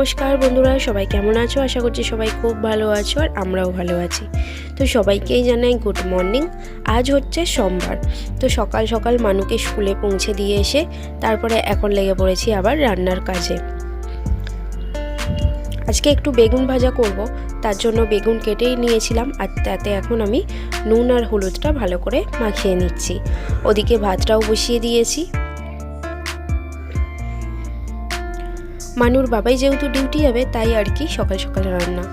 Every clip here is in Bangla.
নমস্কার বন্ধুরা, সবাই কেমন আছো? আশা করছি সবাই খুব ভালো আছো আর আমরাও ভালো আছি। তো সবাইকেই জানাই গুড মর্নিং আজ হচ্ছে সোমবার। তো সকাল সকাল মানুকে স্কুলে পৌঁছে দিয়ে এসে তারপরে এখন লেগে পড়েছি আবার রান্নার কাজে। আজকে একটু বেগুন ভাজা করব, তার জন্য বেগুন কেটেই নিয়েছিলাম আর তাতে এখন আমি নুন আর হলুদটা ভালো করে মাখিয়ে নিচ্ছি। ওদিকে ভাতটাও বসিয়ে দিয়েছি। মানুর বাবাই যেহেতু ডিউটি হবে তাই আর কি সকাল সকাল রান্না।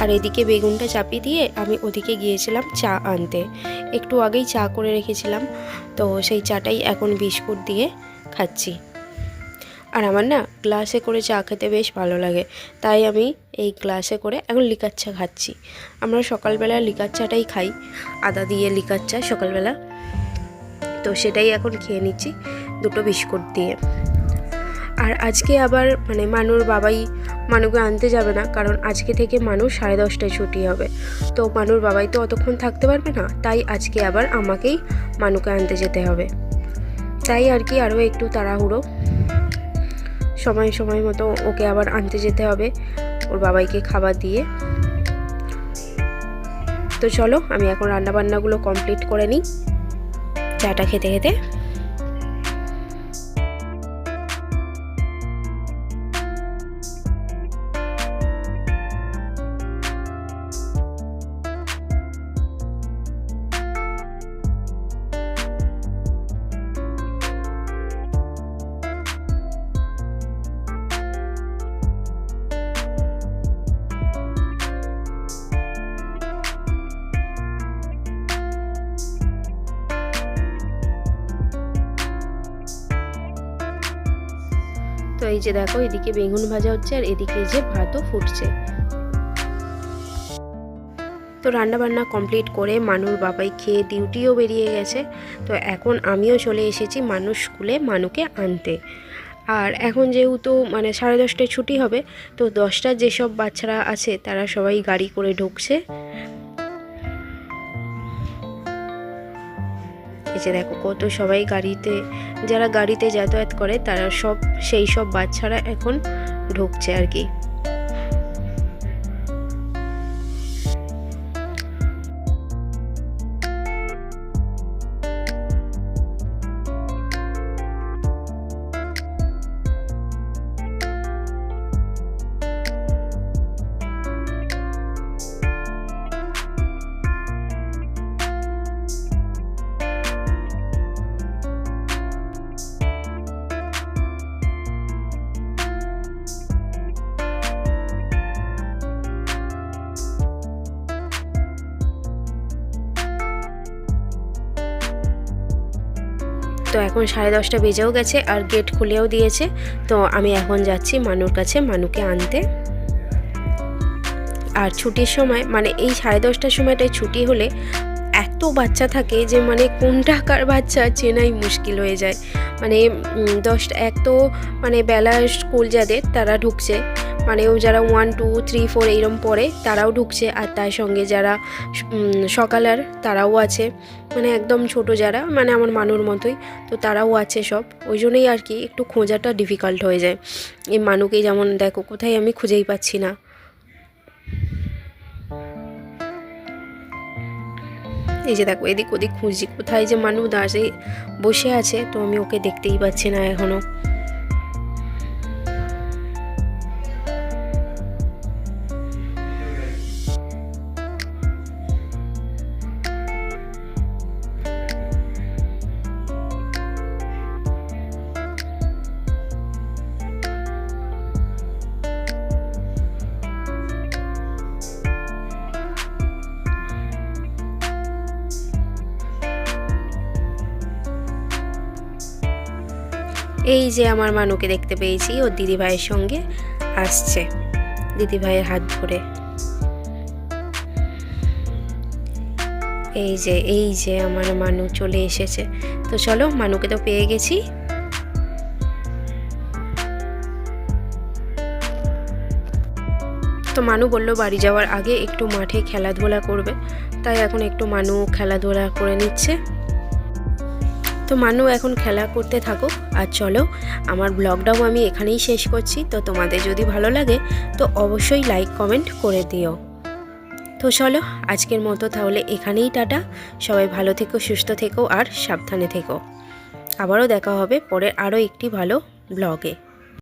আর এদিকে বেগুনটা চাপিয়ে দিয়ে আমি ওদিকে গিয়েছিলাম চা আনতে। একটু আগেই চা করে রেখেছিলাম, তো সেই চাটাই এখন বিস্কুট দিয়ে খাচ্ছি। আর আমার না গ্লাসে করে চা খেতে বেশ ভালো লাগে, তাই আমি এই গ্লাসে করে এখন লিকার চা খাচ্ছি। আমরা সকালবেলা লিকার চাটাই খাই, আদা দিয়ে লিকার চা সকালবেলা। তো সেটাই এখন খেয়ে নিচ্ছি দুটো বিস্কুট দিয়ে। আর আজকে আবার মানে মানুর বাবাই মানুকে আনতে যাবে না, কারণ আজকে থেকে মানুষ সাড়ে দশটায় ছুটি হবে। তো মানুর বাবাই তো অতক্ষণ থাকতে পারবে না, তাই আজকে আবার আমাকেই মানুকে আনতে যেতে হবে। তাই আর কি আরও একটু তাড়াহুড়ো। সময় সময় মতো ওকে আবার আনতে যেতে হবে, ওর বাবাইকে খাবার দিয়ে। তো চলো, আমি এখন রান্নাবান্নাগুলো কমপ্লিট করে নিই। চাটা খেতে খেতে। এই যে দেখো, এদিকে বেগুন ভাজা হচ্ছে আর এদিকে যে ভাতও ফুটছে। তো রান্না বান্না কমপ্লিট করে মানুর বাবাই খেয়ে ডিউটিও বেরিয়ে গেছে। তো এখন আমিও চলে এসেছি মানুষ স্কুলে মানুকে আনতে। আর এখন যেহেতু মানে সাড়ে দশটায় ছুটি হবে, তো দশটার যেসব বাচ্চারা আছে তারা সবাই গাড়ি করে ঢুকছে। এই যে দেখো কত সবাই গাড়িতে, যারা গাড়িতে যাতায়াত করে তারা সব, সেই সব বাচ্চারা এখন ঢুকছে আর কি। তো এখন সাড়ে দশটা বেজেও গেছে আর গেট খুলেও দিয়েছে। তো আমি এখন যাচ্ছি মানুর কাছে, মানুকে আনতে। আর ছুটির সময় মানে এই সাড়ে দশটার সময়টায় ছুটি হলে এত বাচ্চা থাকে যে মানে কোনটা কার বাচ্চা চেনাই মুশকিল হয়ে যায়। মানে দশটা এক তো মানে বেলা স্কুল যাদের, তারা ঢুকছে। মানে ও যারা ওয়ান টু থ্রি ফোর এইরকম পড়ে, তারাও ঢুকছে। আর তার সঙ্গে যারা সকালার, তারাও আছে। মানে একদম ছোট যারা মানে আমার মানুর মতোই, তো তারাও আছে সব। ওই জন্যই আর কি একটু খোঁজাটা ডিফিকাল্ট হয়ে যায়। এই মানুকে যেমন, দেখো, কোথায় আমি খুঁজেই পাচ্ছি না। এই যে দেখো, এদিক ওদিক খুঁজছি। কোথায় যে মানু দাসে বসে আছে, তো আমি ওকে দেখতেই পাচ্ছি না এখনও। এই যে আমার মানুকে দেখতে পেয়েছি, ওর দিদিভাইয়ের সঙ্গে আসছে। দিদিভাইয়ের হাত ধরে। এই যে এই যে আমার মানু চলে এসেছে। তো চলো, মানুকে তো পেয়ে গেছি। তো মানু বলল, বাড়ি যাওয়ার আগে একটু মাঠে খেলাধুলা করবে। তাই এখন একটু মানু খেলাধুলা করে নিচ্ছে। তো মানু এখন খেলা করতে থাকো আর চলো, আমার ব্লগটাও আমি এখানেই শেষ করছি। তো তোমাদের যদি ভালো লাগে, তো অবশ্যই লাইক কমেন্ট করে দিও। তো চলো, আজকের মতো তাহলে এখানেই টাটা। সবাই ভালো থেকো, সুস্থ থেকো, আর সাবধানে থেকো। আবারও দেখা হবে পরে আরও একটি ভালো ব্লগে।